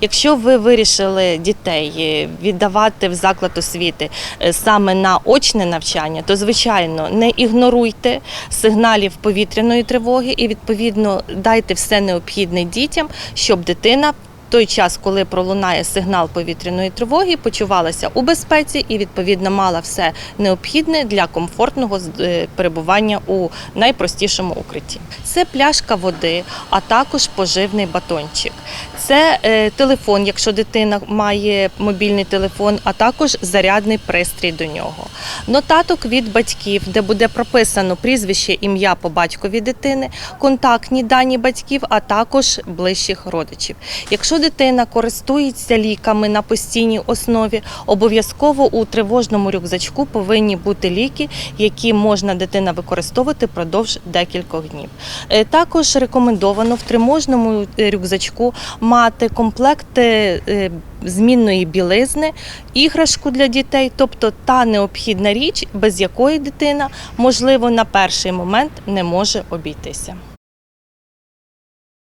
Якщо ви вирішили дітей е, віддавати в заклад освіти е, саме на очне навчання, то звичайно не ігноруйте сигналів повітряної тривоги і відповідно дайте все необхідне дітям, щоб дитина. Той час, коли пролунає сигнал повітряної тривоги, почувалася у безпеці і відповідно мала все необхідне для комфортного е, перебування у найпростішому укритті. Це пляшка води, а також поживний батончик. Це е, телефон, якщо дитина має мобільний телефон, а також зарядний пристрій до нього. Нотаток від батьків, де буде прописано прізвище, ім'я по батькові дитини, контактні дані батьків, а також ближчих родичів. Якщо дитина користується ліками на постійній основі, обов'язково у тривожному рюкзачку повинні бути ліки, які можна дитина використовувати продовж декількох днів. Е, Також рекомендовано в триможному е, рюкзачку мати комплекти е, змінної білизни, іграшку для дітей, тобто та необхідна річ, без якої дитина, можливо, на перший момент не може обійтися.